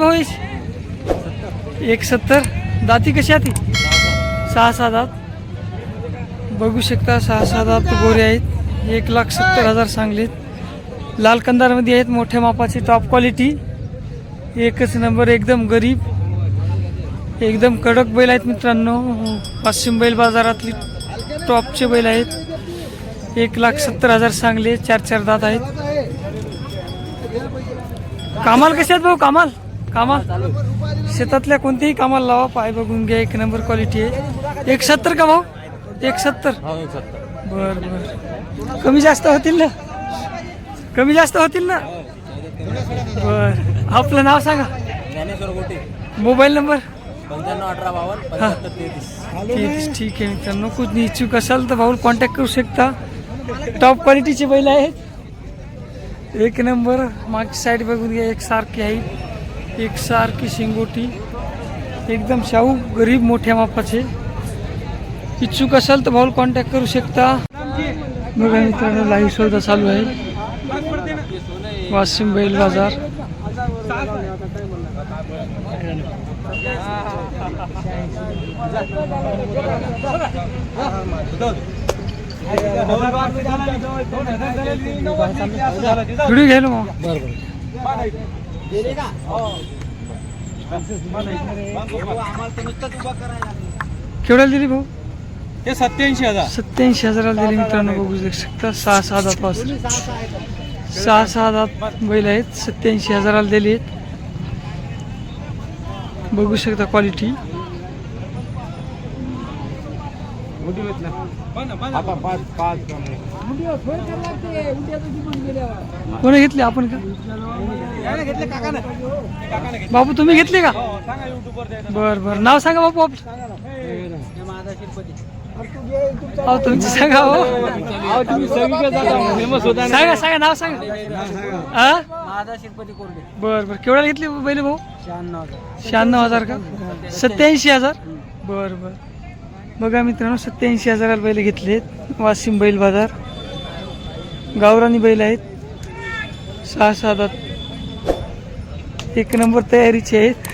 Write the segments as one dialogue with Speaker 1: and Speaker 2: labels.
Speaker 1: भाऊ एक सत्तर दाती कशी आहे ती? सहा सहा दात बघू शकता सहा सहा दात गोरे आहेत. एक लाख सत्तर हजार सांगलीत. लाल कंदारमध्ये आहेत मोठ्या मापाची टॉप क्वालिटी एकच नंबर एकदम गरीब. एकदम कडक बैल आहेत मित्रांनो. पश्चिम बैल बाजारातली टॉपचे बैल आहेत. एक लाख सत्तर हजार सांगले चार चार दात आहेत. कामाल कसे आहेत भाऊ? कामाल? कामाल शेतातल्या कोणत्याही कामाला लावा पाय बघून घ्या एक नंबर क्वालिटी आहे. एक सत्तर का भाऊ? एक सत्तर. बर बर. कमी जास्त होतील ना? कमी जास्त होतील ना? बर. आपलं नाव सांगा.
Speaker 2: ज्ञानेश्वर गोटे.
Speaker 1: Mobile number?
Speaker 2: पंच्याण्णव अठरा बावन्न पंच्याहत्तर तेहतीस.
Speaker 1: ठीक आहे मित्रांनो कुठली इच्छुक असाल तर भाऊ कॉन्टॅक्ट करू शकता. टॉप क्वालिटीचे बैल आहेत. एक नंबर. मागची साईड बघून घ्या एक सारखी आहे. एक सारखी शिंगोटी एकदम शाहू गरीब मोठ्या मापाचे इच्छुक असाल तर भाऊ कॉन्टॅक्ट करू शकता बघा मित्रांनो लाईव्ह सौदा चालू आहे वाशिम बैल बाजार व्हिडिओ घ्यायला मग केवढ्याला दिली भाऊ?
Speaker 2: ते सत्याऐंशी हजार.
Speaker 1: सत्याऐंशी हजाराला दिली मित्रांनो बघू शकता. सहा सहा दात पासून. सहा सहा दात बैल आहेत. सत्याऐंशी हजाराला दिली आहेत. बघू शकता क्वालिटी कोणी घेतली आपण का? बापू तुम्ही घेतले का? बर बर. नाव सांगा बापू आपलं. अहो तुमचं सांगा हो. सांगा सांगा नाव सांगा. हा बर बर. केवढ्याला घेतली पहिले भाऊ?
Speaker 2: शहाण्णव हजार.
Speaker 1: शहाण्णव हजार का? सत्याऐंशी हजार? बर बर. बघा मित्रांनो सत्याऐंशी हजाराला बैल घेतलेत. वाशिम बैल बाजार. गावरानी बैल आहेत. सहा सहा दात एक नंबर तयारीचे आहेत.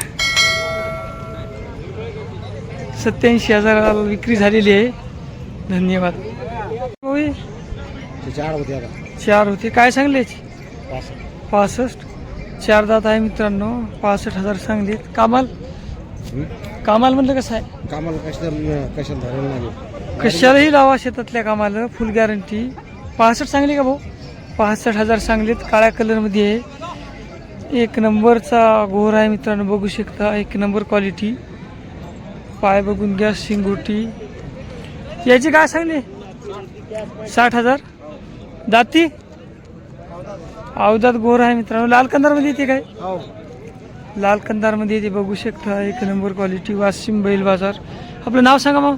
Speaker 1: सत्याऐंशी हजाराला विक्री झालेली आहे. धन्यवाद.
Speaker 2: चार होते
Speaker 1: काय सांगले? पासष्ट. चार दात आहे मित्रांनो. पासष्ट हजार सांगलेत. कामाल? कामाल म्हणलं कसं आहे?
Speaker 2: कामाला कशा कशाला धरायला नाही
Speaker 1: कशालाही लावा शेतातल्या कामाला फुल गॅरंटी पासष्ट सांगली का भाऊ? पासष्ट हजार सांगलीत काळ्या कलरमध्ये आहे. एक नंबरचा घोर आहे मित्रांनो बघू शकता. एक नंबर क्वालिटी पाय बघून घ्या शिंगोटी. याची काय सांगली? साठ हजार. दाती? अवदात गोर आहे मित्रांनो. लाल कंदारमध्ये येते काय?
Speaker 2: हो.
Speaker 1: लाल कंदारमध्ये येते बघू शकता एक नंबर क्वालिटी वाशिम बैल बाजार. आपलं नाव सांगा मग.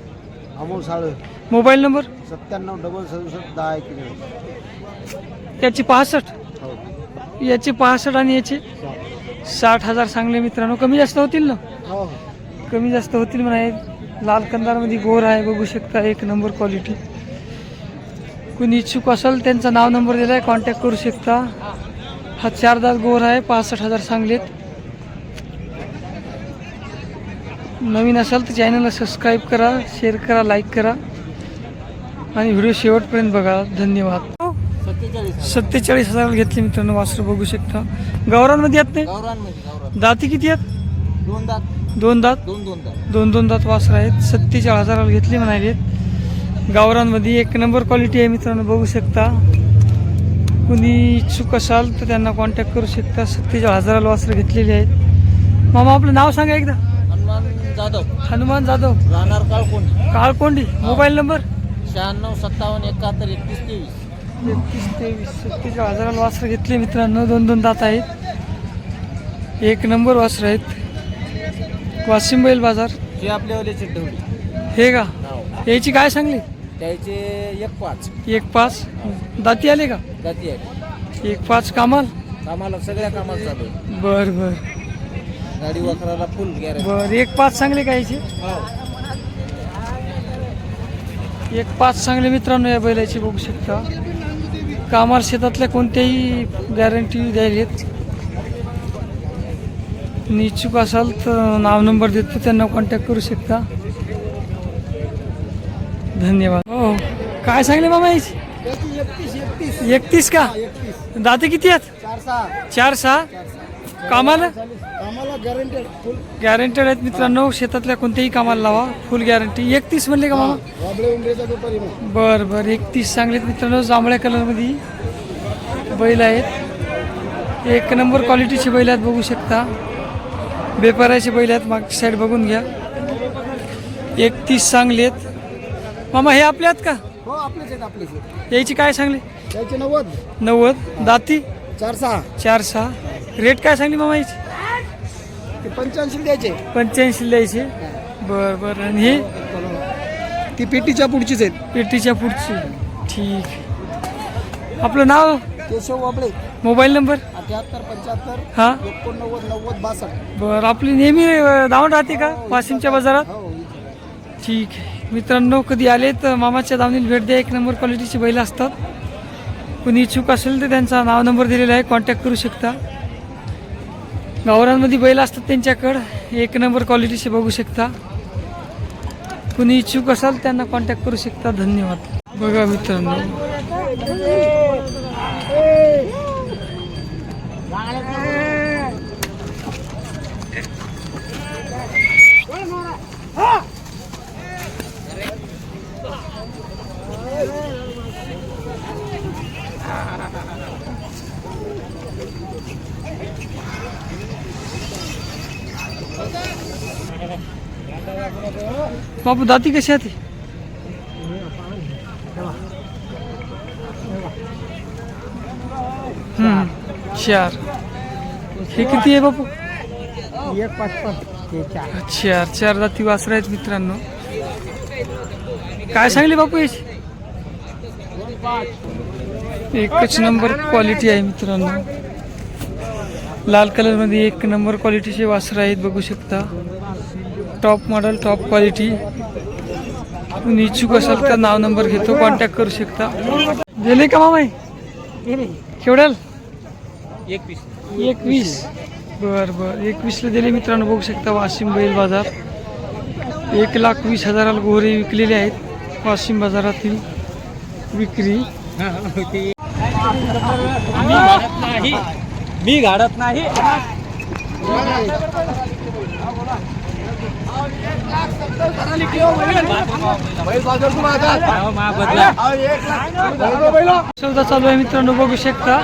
Speaker 2: Amol Sale
Speaker 1: mobile number?
Speaker 2: सत्त्याण्णव डबल सदुसष्ट दहा एक
Speaker 1: याची पासष्ट?
Speaker 2: हो.
Speaker 1: याची पासष्ट आणि याची साठ हजार सांगले मित्रांनो. कमी जास्त होतील ना?
Speaker 2: हो
Speaker 1: कमी जास्त होतील म्हणा. लाल कंदारमध्ये गोर आहे बघू शकता एक नंबर क्वालिटी कुणी इच्छुक असेल त्यांचा नाव नंबर दिला आहे कॉन्टॅक्ट करू शकता. हा चार दात गोर आहे पासष्ट हजार सांगलेत. नवीन असाल तर चॅनलला सबस्क्राईब करा शेअर करा लाईक करा. आणि व्हिडिओ शेवटपर्यंत बघा. धन्यवाद.
Speaker 2: सत्तेचाळीस
Speaker 1: हजार घेतले मित्रांनो वासरू बघू शकता. गावरांमध्ये येत नाही? दाती किती आहेत?
Speaker 2: दोन दात.
Speaker 1: दोन दात?
Speaker 2: दोन दोन दात.
Speaker 1: दोन दोन दात वासर आहेत. सत्तेचाळीस हजाराला घेतले म्हणाले. गावरांमध्ये एक नंबर क्वालिटी आहे मित्रांनो बघू शकता. कुणी इच्छुक असाल तर त्यांना कॉन्टॅक्ट करू शकता. सत्तेचाळीस हजाराला वासरं घेतलेली आहेत. मामा आपलं नाव सांगा एकदा.
Speaker 2: जाधव.
Speaker 1: हनुमान जाधव.
Speaker 2: राहणार काळकोण
Speaker 1: काळकोंडी. Mobile number?
Speaker 2: शहाण्णव सत्तावन्न एकाहत्तर एकतीस तेवीस.
Speaker 1: एकतीस तेवीस. सत्तेचाळीस हजाराला वासरं घेतले मित्रांनो. दोन दोन दात आहेत. एक नंबर वासरं आहेत. वाशिम बैल बाजार.
Speaker 2: हे आपल्यावाले चिट्टवली
Speaker 1: हे का?
Speaker 2: हो.
Speaker 1: याची काय सांगली?
Speaker 2: त्याचे एक पाच.
Speaker 1: एक पाच. दाती आले का?
Speaker 2: जाती आहे
Speaker 1: एक पाच. कामाल?
Speaker 2: कामाला सगळ्या कामाला चालू आहे.
Speaker 1: बर बर.
Speaker 2: गाडी वखराला फुल गॅरेज
Speaker 1: बर एक पाच चांगले का याचे?
Speaker 2: हो.
Speaker 1: एक पाच चांगले मित्रांनो या बैलाची बघू शकता. कामाल शेतातल्या कोणत्याही गॅरंटी द्यायलेत तुम्ही इच्छुक असाल तर नाव नंबर देतो त्यांना कॉन्टॅक्ट करू शकता. धन्यवाद. हो काय सांगले मामा याची?
Speaker 2: एकतीस
Speaker 1: का? दाते किती आहेत?
Speaker 2: चार सहा.
Speaker 1: चार सहा? कामाला?
Speaker 2: गॅरंटेड
Speaker 1: आहेत मित्रांनो शेतातल्या कोणत्याही कामाला लावा. फुल गॅरंटी एकतीस म्हणले का मामा?
Speaker 2: मग.
Speaker 1: बर बर. एकतीस चांगलेत मित्रांनो जांभळ्या कलरमध्ये बैल आहेत. एक नंबर क्वालिटीचे बैल आहेत बघू शकता. बेपाराचे बैल आहेत मागची साईड बघून घ्या. एकतीस चांगले आहेत. मामा हे आपले आहेत का?
Speaker 2: हो आपलेच आहेत आपलेच आहेत.
Speaker 1: याची काय सांगले?
Speaker 2: त्याचे नव्वद.
Speaker 1: नव्वद. दाती?
Speaker 2: चार सहा.
Speaker 1: चार सहा. रेट काय सांगली मामा याची
Speaker 2: ते पंच्याऐंशी द्यायचे.
Speaker 1: पंच्याऐंशी द्यायचे. बर बर. आणि हे?
Speaker 2: ती पेटीच्या पुढचीच आहेत.
Speaker 1: पेटीच्या पुढची. ठीक. आपलं नाव?
Speaker 2: केशव वाबळे.
Speaker 1: Mobile number?
Speaker 2: अठ्याहत्तर पंच्याहत्तर
Speaker 1: हां?
Speaker 2: एकोणनव्वद नव्वद बासष्ट.
Speaker 1: बरं आपली नेहमी धावून राहते का? वाशिमच्या बाजारात?
Speaker 2: हो
Speaker 1: ठीक. आहे मित्रांनो कधी आले तर मामाच्या दावणीला भेट द्या. एक नंबर क्वालिटीची बैल असतात. कुणी इच्छुक असेल तर त्यांचा नाव नंबर दिलेला आहे. कॉन्टॅक्ट करू शकता. गावरांमध्ये बैल असतात त्यांच्याकडं. एक नंबर क्वालिटीचे बघू शकता. कुणी इच्छुक असाल त्यांना कॉन्टॅक्ट करू शकता. धन्यवाद. बघा मित्रांनो. बापू दाती कशी आहे ती? चार. हे किती आहे बापू?
Speaker 2: एक पाच पाच चार.
Speaker 1: चार दाती वासर आहेत मित्रांनो. काय सांगले बापू याची एकच नंबर क्वालिटी आहे मित्रांनो. लाल कलरमध्ये एक नंबर क्वालिटीचे वासरं आहेत बघू शकता. टॉप मॉडेल टॉप क्वालिटी तुम्ही इच्छुक असाल तर नाव नंबर घेतो कॉन्टॅक्ट करू शकता. गेले का मामाई? केवढ्याल?
Speaker 2: एकवीस.
Speaker 1: एकवीस. बर बर. एकवीसला दिले मित्रांनो बघू शकता वाशिम बैल बाजार. एक लाख वीस हजाराला गोरे विकलेले आहेत वाशिम बाजारातील विक्री.
Speaker 2: मी घाडत नाही.
Speaker 1: सौदा चालू आहे मित्रांनो बघू शकता.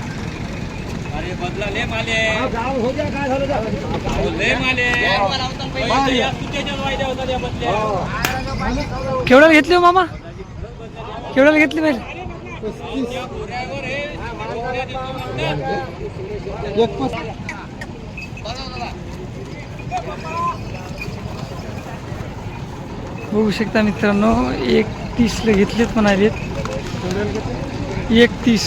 Speaker 2: अरे बदला ले माले ले माले
Speaker 1: केवढ्याला घेतली हो मामा? केवढ्याला घेतली बैल
Speaker 2: एक
Speaker 1: बघू शकता मित्रांनो एक तीसला घेतलेत म्हणालेत. एक तीस